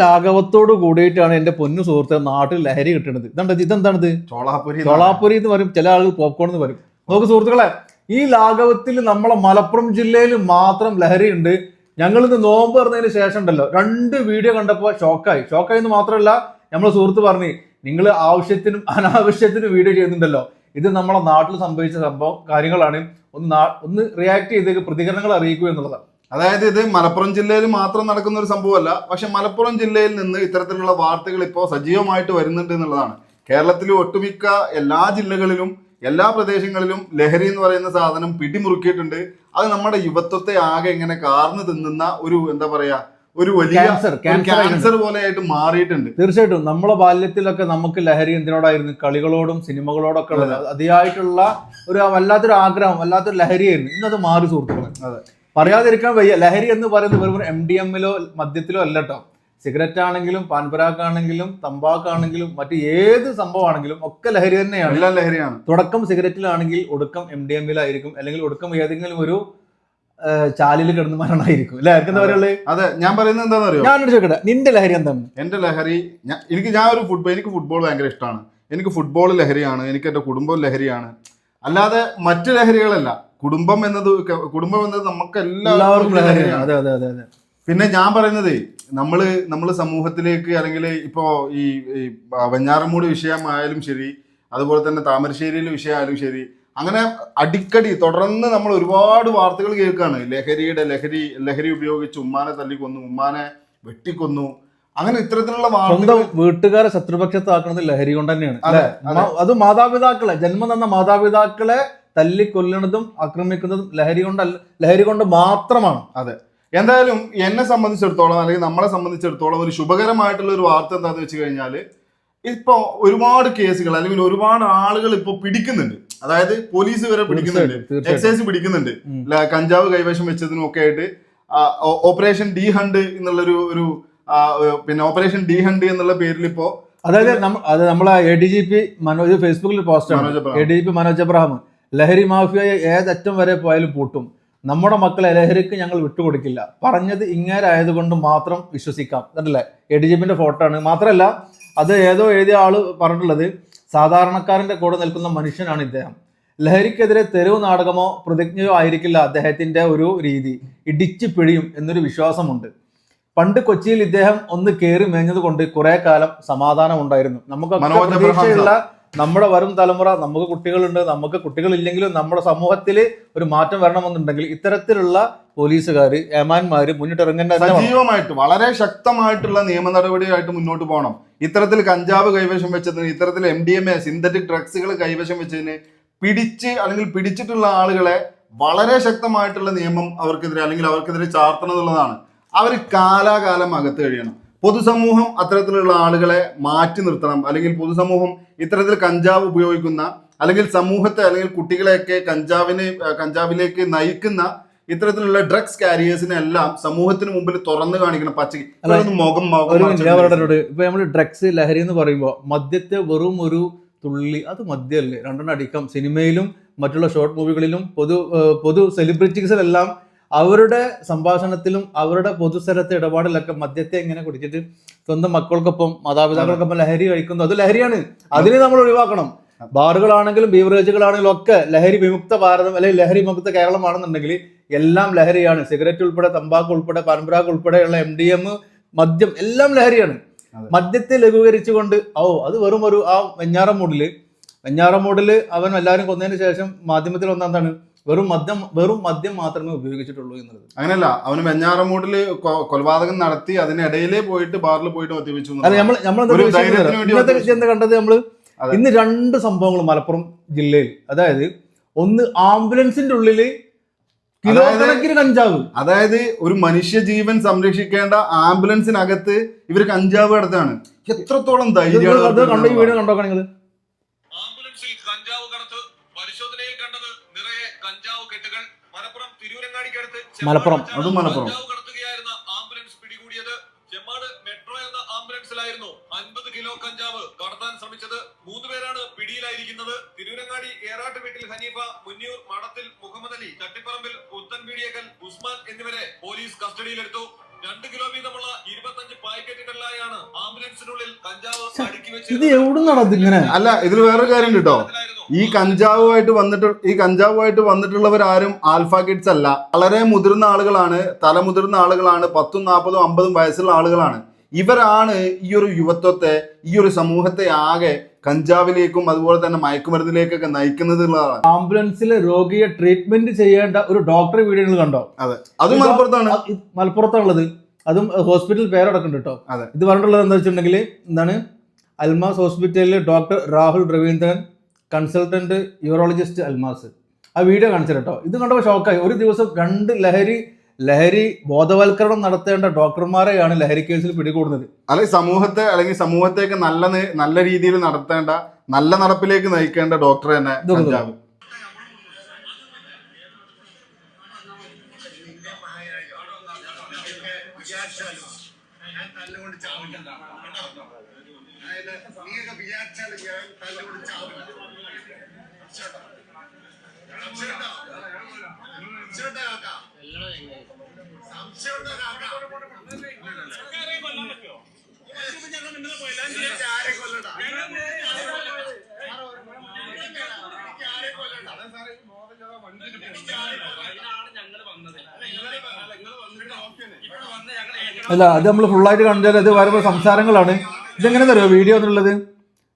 ലാഘവത്തോട് കൂടിയിട്ടാണ് എന്റെ പൊന്നു സുഹൃത്തെ നാട്ടിൽ ലഹരി കിട്ടുന്നത്. ഇതെന്താ ഇതെന്താണിത്? ചോളാപുരി ചോളാപ്പുരി എന്ന് പറയും. ചില ആളുകൾ പോപ്കോൺ എന്ന് പറയും. നോക്ക് സുഹൃത്തുക്കളെ ഈ ലാഘവത്തിൽ നമ്മളെ മലപ്പുറം ജില്ലയിൽ മാത്രം ലഹരി ഉണ്ട്. ഞങ്ങൾ ഇന്ന് നോമ്പ് പറഞ്ഞതിന് ശേഷം ഉണ്ടല്ലോ രണ്ട് വീഡിയോ കണ്ടപ്പോൾ ഷോക്കായി ഷോക്കായി എന്ന് മാത്രമല്ല നമ്മളെ സുഹൃത്ത് പറഞ്ഞു നിങ്ങൾ ആവശ്യത്തിനും അനാവശ്യത്തിനും വീഡിയോ ചെയ്യുന്നുണ്ടല്ലോ. ഇത് നമ്മളെ നാട്ടിൽ സംഭവിച്ച സംഭവം കാര്യങ്ങളാണ്. ഒന്ന് ഒന്ന് റിയാക്ട് ചെയ്തേക്ക് പ്രതികരണങ്ങൾ അറിയിക്കുക എന്നുള്ളതാണ്. അതായത് ഇത് മലപ്പുറം ജില്ലയിൽ മാത്രം നടക്കുന്ന ഒരു സംഭവമല്ല പക്ഷെ മലപ്പുറം ജില്ലയിൽ നിന്ന് ഇത്തരത്തിലുള്ള വാർത്തകൾ ഇപ്പോൾ സജീവമായിട്ട് വരുന്നുണ്ട് എന്നുള്ളതാണ്. കേരളത്തിൽ ഒട്ടുമിക്ക എല്ലാ ജില്ലകളിലും എല്ലാ പ്രദേശങ്ങളിലും ലഹരി എന്ന് പറയുന്ന സാധനം പിടിമുറുക്കിയിട്ടുണ്ട്. അത് നമ്മുടെ യുവത്വത്തെ ആകെ ഇങ്ങനെ കാർന്നു തിന്നുന്ന ഒരു എന്താ പറയാ ഒരു വലിയ ക്യാൻസർ പോലെയായിട്ട് മാറിയിട്ടുണ്ട്. തീർച്ചയായിട്ടും നമ്മളെ ബാല്യത്തിലൊക്കെ നമുക്ക് ലഹരി എന്തിനോടായിരുന്നു? കളികളോടും സിനിമകളോടൊക്കെ ഉള്ളത്. അതിയായിട്ടുള്ള ഒരു വല്ലാത്തൊരു ആഗ്രഹം വല്ലാത്തൊരു ലഹരിയായിരുന്നു. ഇന്നത് മാറി സുഹൃത്തുക്കളെ. അതെ. പറയാതിരിക്കാൻ വയ്യ. ലഹരി എന്ന് പറയുന്നത് വെറും എം ഡി എമ്മിലോ മദ്യത്തിലോ അല്ല കേട്ടോ സിഗരറ്റ് ആണെങ്കിലും പാൻപരാക്ക് ആണെങ്കിലും തമ്പാക്ക് ആണെങ്കിലും മറ്റു ഏത് സംഭവമാണെങ്കിലും ഒക്കെ ലഹരി തന്നെയാണ്. എല്ലാം ലഹരിയാണ്. തുടക്കം സിഗരറ്റിലാണെങ്കിൽ ഒടുക്കം എം ഡി എമ്മിലായിരിക്കും അല്ലെങ്കിൽ ഒടുക്കം ഏതെങ്കിലും ഒരു ചാലിൽ കിടന്ന് മരണമായിരിക്കും. അല്ലെ? എന്താ പറയുള്ളത് അതെ. ഞാൻ പറയുന്നത് എന്താണെന്ന് അറിയോ ഞാൻ ചോദിക്കട്ടെ. നിന്റെ ലഹരി എന്താണ്? എന്റെ ലഹരി എനിക്ക് ഞാൻ ഒരു ഫുട്ബോൾ എനിക്ക് ഫുട്ബോൾ ഭയങ്കര ഇഷ്ടമാണ് എനിക്ക് ഫുട്ബോൾ ലഹരിയാണ്. എനിക്ക് എന്റെ കുടുംബം ലഹരിയാണ്. അല്ലാതെ മറ്റു ലഹരികളല്ല. കുടുംബം എന്നത് കുടുംബം എന്നത് നമുക്ക് എല്ലാവർക്കും അതെ അതെ അതെ അതെ. പിന്നെ ഞാൻ പറയുന്നത് നമ്മൾ നമ്മൾ സമൂഹത്തിലേക്ക് അല്ലെങ്കിൽ ഇപ്പോ ഈ വെഞ്ഞാറമൂട് വിഷയമായാലും ശരി അതുപോലെ തന്നെ താമരശ്ശേരിയിലെ വിഷയമായാലും ശരി അങ്ങനെ അടിക്കടി തുടർന്ന് നമ്മൾ ഒരുപാട് വാർത്തകൾ കേൾക്കുകയാണ് ലഹരിയുടെ ലഹരി ലഹരി ഉപയോഗിച്ച് ഉമ്മാനെ തല്ലിക്കൊന്നു ഉമ്മാനെ വെട്ടിക്കൊന്നു അങ്ങനെ ഇത്തരത്തിലുള്ള സ്വന്തം വാർത്തകൾ വീട്ടുകാരെ ശത്രുപക്ഷത്താക്കുന്നത് ലഹരി കൊണ്ട് തന്നെയാണ് അതെ, അത് മാതാപിതാക്കളെ ജന്മം തന്ന മാതാപിതാക്കളെ തല്ലിക്കൊല്ലുന്നതും ആക്രമിക്കുന്നതും ലഹരി കൊണ്ടല്ല ലഹരി കൊണ്ട് മാത്രമാണ്. അതെ. എന്തായാലും എന്നെ സംബന്ധിച്ചിടത്തോളം അല്ലെങ്കിൽ നമ്മളെ സംബന്ധിച്ചിടത്തോളം ഒരു ശുഭകരമായിട്ടുള്ള ഒരു വാർത്ത എന്താന്ന് വെച്ച് കഴിഞ്ഞാൽ ഇപ്പൊ ഒരുപാട് കേസുകൾ അല്ലെങ്കിൽ ഒരുപാട് ആളുകൾ ഇപ്പൊ പിടിക്കുന്നുണ്ട്. അതായത് പോലീസ് വരെ പിടിക്കുന്നുണ്ട്. എക്സൈസ് പിടിക്കുന്നുണ്ട്. കഞ്ചാവ് കൈവശം വെച്ചതിനും ഒക്കെ ആയിട്ട് ഓപ്പറേഷൻ ഡി ഹണ്ട് എന്നുള്ളൊരു ഒരു പിന്നെ ഓപ്പറേഷൻ ഡി ഹണ്ട് എന്നുള്ള പേരിൽ ഇപ്പോ അതായത് നമ്മൾ അത് നമ്മളെ A D G P Manoj ഫേസ്ബുക്കിൽ പോസ്റ്റ് ആണ്. A D G P Manoj Abraham. ലഹരി മാഫിയ ഏതറ്റം വരെ പോയാലും പൂട്ടും. നമ്മുടെ മക്കളെ ലഹരിക്ക് ഞങ്ങൾ വിട്ടുകൊടുക്കില്ല. പറഞ്ഞത് ഇങ്ങേരായതുകൊണ്ട് മാത്രം വിശ്വസിക്കാം. എന്നല്ലേ എ ഡി ജി പിന്റെ ഫോട്ടോ ആണ്. മാത്രമല്ല അത് ഏതോ എഴുതിയ ആൾ പറഞ്ഞിട്ടുള്ളത് സാധാരണക്കാരന്റെ കൂടെ നിൽക്കുന്ന മനുഷ്യനാണ് ഇദ്ദേഹം. ലഹരിക്കെതിരെ തെരുവ് നാടകമോ പ്രതിജ്ഞയോ ആയിരിക്കില്ല അദ്ദേഹത്തിന്റെ ഒരു രീതി. ഇടിച്ചു പിഴിയും എന്നൊരു വിശ്വാസമുണ്ട്. പണ്ട് കൊച്ചിയിൽ ഇദ്ദേഹം ഒന്ന് കയറി മേഞ്ഞത് കൊണ്ട് കുറെ കാലം സമാധാനം ഉണ്ടായിരുന്നു. നമുക്ക് പ്രതീക്ഷയുള്ള നമ്മുടെ വരും തലമുറ നമുക്ക് കുട്ടികളുണ്ട് നമുക്ക് കുട്ടികളില്ലെങ്കിലും നമ്മുടെ സമൂഹത്തിൽ ഒരു മാറ്റം വരണമെന്നുണ്ടെങ്കിൽ ഇത്തരത്തിലുള്ള പോലീസുകാർ ഏമാന്മാര് മുന്നിട്ടിറങ്ങേണ്ട. സജീവമായിട്ട് വളരെ ശക്തമായിട്ടുള്ള നിയമ നടപടിയായിട്ട് മുന്നോട്ട് പോകണം. ഇത്തരത്തിൽ കഞ്ചാവ് കൈവശം വെച്ചതിന് ഇത്തരത്തിൽ M D M A synthetic ഡ്രഗ്സുകൾ കൈവശം വെച്ചതിന് പിടിച്ച് അല്ലെങ്കിൽ പിടിച്ചിട്ടുള്ള ആളുകളെ വളരെ ശക്തമായിട്ടുള്ള നിയമം അവർക്കെതിരെ അല്ലെങ്കിൽ അവർക്കെതിരെ ചാർത്തണം എന്നുള്ളതാണ്. അവർ കാലാകാലം അകത്ത് കഴിയണം. പൊതുസമൂഹം അത്തരത്തിലുള്ള ആളുകളെ മാറ്റി നിർത്തണം. അല്ലെങ്കിൽ പൊതുസമൂഹം ഇത്തരത്തിൽ കഞ്ചാവ് ഉപയോഗിക്കുന്ന അല്ലെങ്കിൽ സമൂഹത്തെ അല്ലെങ്കിൽ കുട്ടികളെയൊക്കെ കഞ്ചാവിനെ കഞ്ചാവിലേക്ക് നയിക്കുന്ന ഇത്തരത്തിലുള്ള ഡ്രഗ്സ് കാരിയേഴ്സിനെ എല്ലാം സമൂഹത്തിന് മുമ്പിൽ തുറന്നു കാണിക്കണം. പച്ചക്ക് മുഖം ഇപ്പൊ നമ്മൾ ഡ്രഗ്സ് ലഹരി എന്ന് പറയുമ്പോൾ മദ്യത്തെ വെറും ഒരു തുള്ളി അത് മദ്യമല്ലേ? രണ്ടെണ്ണം അടിക്കാം. സിനിമയിലും മറ്റുള്ള ഷോർട്ട് മൂവികളിലും പൊതു പൊതു സെലിബ്രിറ്റീസിലെല്ലാം അവരുടെ സംഭാഷണത്തിലും അവരുടെ പൊതുസ്ഥലത്തെ ഇടപാടിലൊക്കെ മദ്യത്തെ ഇങ്ങനെ കുടിച്ചിട്ട് സ്വന്തം മക്കൾക്കൊപ്പം മാതാപിതാക്കൾക്കൊപ്പം ലഹരി കഴിക്കുന്നു. അത് ലഹരിയാണ്. അതിനെ നമ്മൾ ഒഴിവാക്കണം. ബാറുകളാണെങ്കിലും ബീവറേജുകളാണെങ്കിലും ഒക്കെ ലഹരി വിമുക്ത ഭാരതം അല്ലെങ്കിൽ ലഹരി വിമുക്ത കേരളമാണെന്നുണ്ടെങ്കിൽ എല്ലാം ലഹരിയാണ്. സിഗരറ്റ് ഉൾപ്പെടെ തമ്പാക്ക് ഉൾപ്പെടെ പരമ്പരാഗ് ഉൾപ്പെടെയുള്ള എം ഡി എം മദ്യം എല്ലാം ലഹരിയാണ്. മദ്യത്തെ ലഘൂകരിച്ചുകൊണ്ട് ഓ അത് വെറും ഒരു ആ വെഞ്ഞാറം മൂടിൽ വെഞ്ഞാറം മൂടിൽ അവൻ എല്ലാവരും കൊന്നതിന് ശേഷം മാധ്യമത്തിൽ ഒന്നാന്താണ് വെറും മദ്യം വെറും മദ്യം മാത്രമേ ഉപയോഗിച്ചിട്ടുള്ളൂ എന്നുള്ളത്. അങ്ങനെയല്ല അവന് വെഞ്ഞാറമൂട്ടിൽ കൊ- കൊലപാതകം നടത്തി അതിനിടയിലേ പോയിട്ട് ബാറിൽ പോയിട്ട് മദ്യപിച്ചു നമ്മൾ നമ്മൾ. എന്താ കണ്ടത് നമ്മൾ? അതെ. ഇന്ന് രണ്ട് സംഭവങ്ങൾ മലപ്പുറം ജില്ലയിൽ. അതായത് ഒന്ന് ആംബുലൻസിന്റെ ഉള്ളിൽ കിലോ കണക്കിന് കഞ്ചാവ്. അതായത് ഒരു മനുഷ്യ ജീവൻ സംരക്ഷിക്കേണ്ട ആംബുലൻസിനകത്ത് ഇവർ കഞ്ചാവ് കടത്താണ്. എത്രത്തോളം ധൈര്യം ഈ വീഡിയോ നിങ്ങൾ ആംബുലൻസിൽ കഞ്ചാവ് കടത്ത് പരിശോധനയിൽ കണ്ടത് നിറയെ കഞ്ചാവ് കെട്ടുകൾ മലപ്പുറം തിരൂരങ്ങാടിക്കടുത്ത് ചെമ്മാട് മലപ്പുറം. അതും മലപ്പുറം. കഞ്ചാവ് കടത്തുകയായിരുന്ന ആംബുലൻസ് പിടികൂടിയത് ചെമ്മാട് മെട്രോ എന്ന ആംബുലൻസിലായിരുന്നു. അൻപത് കിലോ കഞ്ചാവ് കടത്താൻ ശ്രമിച്ചത്. മൂന്ന് പേരാണ് പിടിയിലായിരിക്കുന്നത്. തിരൂരങ്ങാടി ഏറാട്ട് വീട്ടിൽ ഹനീഫ മുന്നിയൂർ മുഹമ്മദ് അലി ചട്ടിപ്പറമ്പിൽ ഉസ്മാൻ എന്നിവരെ പോലീസ് കസ്റ്റഡിയിലെടുത്തു. രണ്ട് കിലോ വീതമുള്ള ഇരുപത്തഞ്ച് പാക്കറ്റുകളിലായാണ് ആംബുലൻസിനുള്ളിൽ കഞ്ചാവ് അടുക്കി ഇത് എവിടെ നടന്നിങ്ങനെ അല്ല ഇതിൽ വേറൊരു കാര്യം കേട്ടോ. ഈ കഞ്ചാവുമായിട്ട് വന്നിട്ട് ഈ കഞ്ചാവുമായിട്ട് വന്നിട്ടുള്ളവരാരും ആൽഫ കിഡ്സ് അല്ല. വളരെ മുതിർന്ന ആളുകളാണ് തലമുതിർന്ന ആളുകളാണ് പത്തും നാൽപ്പതും അമ്പതും വയസ്സുള്ള ആളുകളാണ്. ഇവരാണ് ഈ ഒരു യുവത്വത്തെ ഈ ഒരു സമൂഹത്തെ ആകെ കഞ്ചാവിലേക്കും അതുപോലെ തന്നെ മയക്കുമരുന്നിലേക്കൊക്കെ നയിക്കുന്നത് എന്നുള്ളതാണ് ആംബുലൻസിലെ രോഗിയെ ട്രീറ്റ്മെന്റ് ചെയ്യേണ്ട ഒരു ഡോക്ടർ വീഡിയോ കണ്ടോ? അതെ. അതും മലപ്പുറത്താണ്. മലപ്പുറത്താണുള്ളത്. അതും ഹോസ്പിറ്റൽ പേരടക്കുന്നുണ്ട് കേട്ടോ. അതെ. ഇത് പറഞ്ഞിട്ടുള്ളത് എന്താ വെച്ചിട്ടുണ്ടെങ്കിൽ എന്താണ് അൽമാസ് ഹോസ്പിറ്റലിലെ doctor Rahul Raveendran consultant urologist Almas. ആ വീഡിയോ കാണിച്ചു കേട്ടോ ഇത് കണ്ടപ്പോൾ ഷോക്കായി ഒരു ദിവസം രണ്ട് ലഹരി ലഹരി ബോധവൽക്കരണം നടത്തേണ്ട ഡോക്ടർമാരെയാണ് ലഹരി കേസിൽ പിടികൂടുന്നത്. അല്ലെങ്കിൽ സമൂഹത്തെ അല്ലെങ്കിൽ സമൂഹത്തേക്ക് നല്ല നല്ല രീതിയിൽ നടത്തേണ്ട നല്ല നടപ്പിലേക്ക് നയിക്കേണ്ട ഡോക്ടർ തന്നെ ഞാൻ തല്ലുകൊണ്ട് ചാവില്ല? അതായത് നീയൊക്കെ വിചാരിച്ചാൽ ഞാൻ തല്ലുകൊണ്ട് ചാവില്ല സംശയം സംശയമുണ്ടോ? അല്ല അത് നമ്മൾ ഫുള്ളായിട്ട് കണ്ടാൽ അത് വരുമ്പോൾ സംസാരങ്ങളാണ്. ഇതെങ്ങനെയാണെന്ന് അറിയോ? വീഡിയോ എന്നുള്ളത്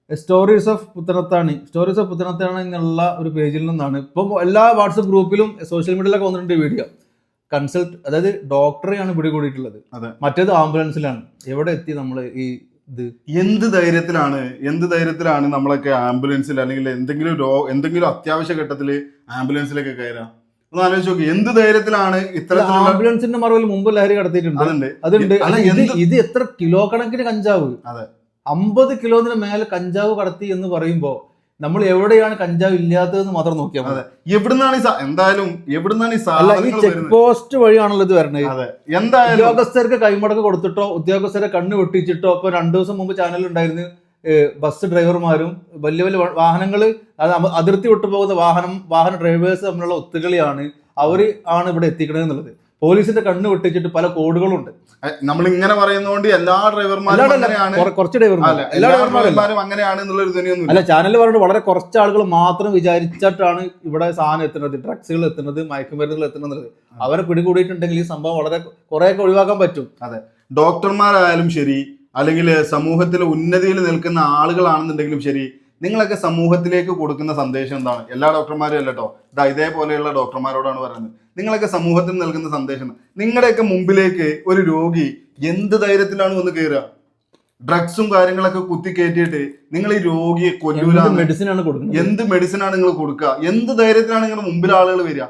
stories of Puthanathani stories of Puthanathani എന്നുള്ള ഒരു പേജിൽ നിന്നാണ്. ഇപ്പം എല്ലാ വാട്സപ്പ് ഗ്രൂപ്പിലും സോഷ്യൽ മീഡിയയിലൊക്കെ വന്നിട്ടുണ്ട് വീഡിയോ കൺസൾട്ട് അതായത് ഡോക്ടറെയാണ് പിടികൂടിയിട്ടുള്ളത്. മറ്റേത് ആംബുലൻസിലാണ് എവിടെ എത്തി നമ്മൾ ഈ ഇത്? എന്ത് ധൈര്യത്തിലാണ് എന്ത് ധൈര്യത്തിലാണ് നമ്മളൊക്കെ ആംബുലൻസിൽ അല്ലെങ്കിൽ എന്തെങ്കിലും രോ എന്തെങ്കിലും അത്യാവശ്യ ഘട്ടത്തിൽ ആംബുലൻസിലൊക്കെ കയറാം? ഒന്ന് ആലോചിച്ച് നോക്കി എന്ത് ധൈര്യത്തിലാണ് ഇത്തരത്തിലുള്ള ആംബുലൻസിന്റെ മറവിൽ മുമ്പ് ലഹരി കടത്തിയിട്ടുണ്ട്. അതുണ്ട്. അതുണ്ട്. അല്ല, ഇത് ഇത് എത്ര കിലോ കണക്കിന് കഞ്ചാവ്? അതെ. അമ്പത് കിലോത്തിന് മേലെ കഞ്ചാവ് കടത്തി എന്ന് പറയുമ്പോ നമ്മൾ എവിടെയാണ് കഞ്ചാവ് ഇല്ലാത്തതെന്ന് മാത്രം നോക്കിയാൽ മതി. എവിടുന്നാണ് ഈ എന്തായാലും എവിടുന്നാണ് ഈ അല്ല ഈ ചെക്ക് പോസ്റ്റ് വഴിയാണല്ലോ ഇത് വരണത് അതെ. എന്തായാലും ഉദ്യോഗസ്ഥർക്ക് കൈമടക്ക് കൊടുത്തിട്ടോ ഉദ്യോഗസ്ഥരെ കണ്ണ് വെട്ടിച്ചിട്ടോ ഇപ്പൊ രണ്ടു ദിവസം മുമ്പ് ചാനലിൽ ഉണ്ടായിരുന്നു. ബസ് ഡ്രൈവർമാരും വലിയ വലിയ വാഹനങ്ങൾ അതിർത്തി വിട്ടു പോകുന്ന വാഹനം വാഹന ഡ്രൈവേഴ്സ് തമ്മിലുള്ള ഒത്തുകളിയാണ് അവർ ആണ് ഇവിടെ എത്തിക്കണത് എന്നുള്ളത്. പോലീസിന്റെ കണ്ണ് വെട്ടിച്ചിട്ട് പല കോഡുകളുണ്ട്. നമ്മൾ ഇങ്ങനെ പറയുന്നതുകൊണ്ട് എല്ലാ ഡ്രൈവർമാരും കുറച്ച് ഡ്രൈവർമാരും. അങ്ങനെയാണ് അല്ല ചാനൽ പറഞ്ഞിട്ട് വളരെ കുറച്ച് ആളുകൾ മാത്രം വിചാരിച്ചിട്ടാണ് ഇവിടെ സാധനം എത്തുന്നത് ഡ്രഗ്സുകൾ എത്തുന്നത് മയക്കുമരുന്നുകൾ എത്തുന്നത് അവരെ പിടികൂടിയിട്ടുണ്ടെങ്കിൽ ഈ സംഭവം വളരെ കുറെയൊക്കെ ഒഴിവാക്കാൻ പറ്റും. അതെ. ഡോക്ടർമാരായാലും ശരി അല്ലെങ്കിൽ സമൂഹത്തിൽ ഉന്നതിയിൽ നിൽക്കുന്ന ആളുകളാണെന്നുണ്ടെങ്കിലും ശരി നിങ്ങളൊക്കെ സമൂഹത്തിലേക്ക് കൊടുക്കുന്ന സന്ദേശം എന്താണ്? എല്ലാ ഡോക്ടർമാരും അല്ല കേട്ടോ ഇതാ ഇതേപോലെയുള്ള ഡോക്ടർമാരോടാണ് പറയുന്നത്. നിങ്ങളൊക്കെ സമൂഹത്തിന് നൽകുന്ന സന്ദേശം നിങ്ങളുടെയൊക്കെ മുമ്പിലേക്ക് ഒരു രോഗി എന്ത് ധൈര്യത്തിലാണ് വന്ന് കയറുക? ഡ്രഗ്സും കാര്യങ്ങളൊക്കെ കുത്തി കയറ്റിയിട്ട് നിങ്ങൾ ഈ രോഗിയെ കൊല്ലൂല മെഡിസിൻ ആണ് കൊടുക്കുന്നത്? എന്ത് മെഡിസിൻ ആണ് നിങ്ങൾ കൊടുക്കുക? എന്ത് ധൈര്യത്തിലാണ് നിങ്ങളുടെ മുമ്പിൽ ആളുകൾ വരിക?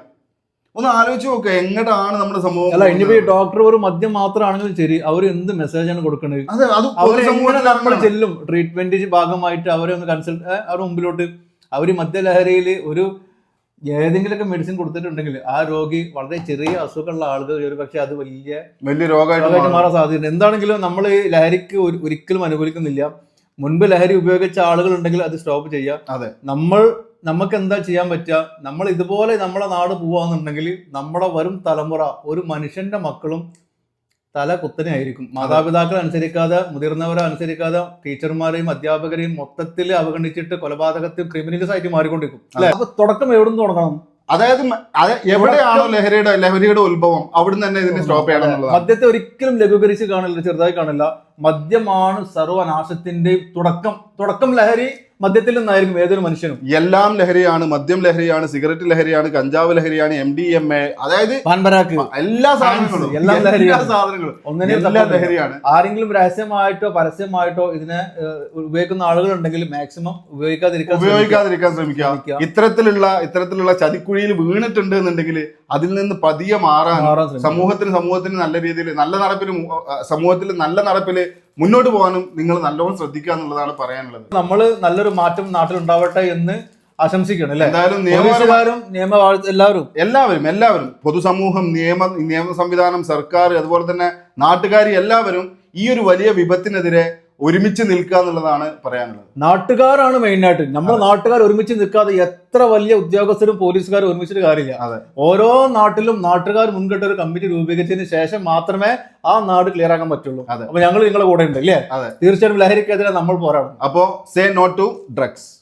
ഒന്ന് ആലോചിച്ച് നോക്കുക എങ്ങോട്ടാണ് നമ്മുടെ സമൂഹം അല്ല ഇനിയിപ്പോ ഈ ഡോക്ടർ ഒരു മദ്യം മാത്രമാണെങ്കിലും ശരി അവർ എന്ത് മെസ്സേജ് ആണ് കൊടുക്കുന്നത് അതെ അത് അവരെ എങ്ങനെ പൊതുസമൂഹത്തിൽ നമ്മൾ ചെല്ലും? ട്രീറ്റ്മെന്റ് ഭാഗമായിട്ട് അവരെ ഒന്ന് കൺസൾട്ട് അവരുടെ മുമ്പിലോട്ട്. അവർ മദ്യലഹരിയിൽ ഒരു ഏതെങ്കിലുമൊക്കെ മെഡിസിൻ കൊടുത്തിട്ടുണ്ടെങ്കിൽ ആ രോഗി വളരെ ചെറിയ അസുഖമുള്ള ആളുകൾ ഒരു പക്ഷെ അത് വലിയ വലിയ രോഗമായിട്ട് മാറാൻ സാധ്യതയുണ്ട്. എന്താണെങ്കിലും നമ്മൾ ലഹരിക്ക് ഒരു- ഒരിക്കലും അനുകൂലിക്കുന്നില്ല. മുൻപ് ലഹരി ഉപയോഗിച്ച ആളുകൾ ഉണ്ടെങ്കിൽ അത് സ്റ്റോപ്പ് ചെയ്യാം. അതെ. നമ്മൾ നമുക്ക് എന്താ ചെയ്യാൻ പറ്റുക? നമ്മൾ ഇതുപോലെ നമ്മുടെ നാട് പോവാന്നുണ്ടെങ്കിൽ നമ്മുടെ വരും തലമുറ ഒരു മനുഷ്യന്റെ മക്കളും തല കുത്തനെ ആയിരിക്കും. മാതാപിതാക്കളെ അനുസരിക്കാതെ മുതിർന്നവരെ അനുസരിക്കാതെ ടീച്ചർമാരെയും അധ്യാപകരെയും മൊത്തത്തിൽ അവഗണിച്ചിട്ട് കൊലപാതകത്തിൽ ക്രിമിനൽസ് ആയിട്ട് മാറിക്കൊണ്ടിരിക്കും. അല്ലെ? അപ്പൊ തുടക്കം എവിടെ നിന്ന് തുടങ്ങണം? അതായത് എവിടെയാണോ ലഹരിയുടെ ലഹരിയുടെ ഉത്ഭവം അവിടുന്ന് തന്നെ ഇതിനെ സ്റ്റോപ്പ് ചെയ്യണം മദ്യത്തെ ഒരിക്കലും ലഘൂകരിച്ച് കാണില്ല ചെറുതായി കാണില്ല. മദ്യമാണ് സർവനാശത്തിന്റെ തുടക്കം. തുടക്കം ലഹരി മദ്യത്തിൽ നിന്നായിരിക്കും ഏതൊരു മനുഷ്യനും? എല്ലാം ലഹരിയാണ് മദ്യം ലഹരിയാണ് സിഗരറ്റ് ലഹരിയാണ് കഞ്ചാവ് ലഹരിയാണ് എം ഡി എം എ അതായത് പാൻപരാക്ക്. എല്ലാ സാധനങ്ങളും എല്ലാം സാധനങ്ങളും ലഹരിയാണ്. ആരെങ്കിലും രഹസ്യമായിട്ടോ പരസ്യമായിട്ടോ ഇതിനെ ഉപയോഗിക്കുന്ന ആളുകൾ ഉണ്ടെങ്കിൽ മാക്സിമം ഉപയോഗിക്കാതിരിക്കാൻ ഉപയോഗിക്കാതിരിക്കാൻ ശ്രമിക്കുക. ഇത്തരത്തിലുള്ള ഇത്തരത്തിലുള്ള ചതിക്കുഴിയിൽ വീണിട്ടുണ്ട് എന്നുണ്ടെങ്കിൽ അതിൽ നിന്ന് പതിയെ മാറാൻ മാറാൻ സമൂഹത്തിന് സമൂഹത്തിന് നല്ല രീതിയിൽ നല്ല നടപ്പിൽ സമൂഹത്തിൽ നല്ല നടപ്പിൽ മുന്നോട്ട് പോകാനും നിങ്ങൾ നല്ലോണം ശ്രദ്ധിക്കുക എന്നുള്ളതാണ് പറയാനുള്ളത്. നമ്മൾ നല്ലൊരു മാറ്റം നാട്ടിൽ ഉണ്ടാവട്ടെ എന്ന് ആശംസിക്കണം അല്ലെ? എന്തായാലും നിയമ നിയമ എല്ലാവരും. എല്ലാവരും എല്ലാവരും. പൊതുസമൂഹം നിയമ നിയമ സംവിധാനം സർക്കാർ അതുപോലെ തന്നെ നാട്ടുകാർ എല്ലാവരും ഈ ഒരു വലിയ വിപത്തിനെതിരെ ഒരുമിച്ച് നിൽക്കുക എന്നുള്ളതാണ് പറയാനുള്ളത്. നാട്ടുകാരാണ് മെയിൻ ആയിട്ട്. നമ്മുടെ നാട്ടുകാർ ഒരുമിച്ച് നിൽക്കാതെ എത്ര വലിയ ഉദ്യോഗസ്ഥരും പോലീസുകാരും ഒരുമിച്ചിട്ട് കാര്യമില്ല. അതെ. ഓരോ നാട്ടിലും നാട്ടുകാർ മുൻകെട്ട ഒരു കമ്മിറ്റി രൂപീകരിച്ചതിന് ശേഷം മാത്രമേ ആ നാട് ക്ലിയർ ആക്കാൻ പറ്റുള്ളൂ. അതെ. അപ്പൊ ഞങ്ങൾ നിങ്ങളുടെ കൂടെ ഉണ്ട് അല്ലേ അതെ. തീർച്ചയായും ലഹരിക്കെതിരെ നമ്മൾ പോരാടും. അപ്പോ സേ നോട്ട് ടു ഡ്രഗ്സ്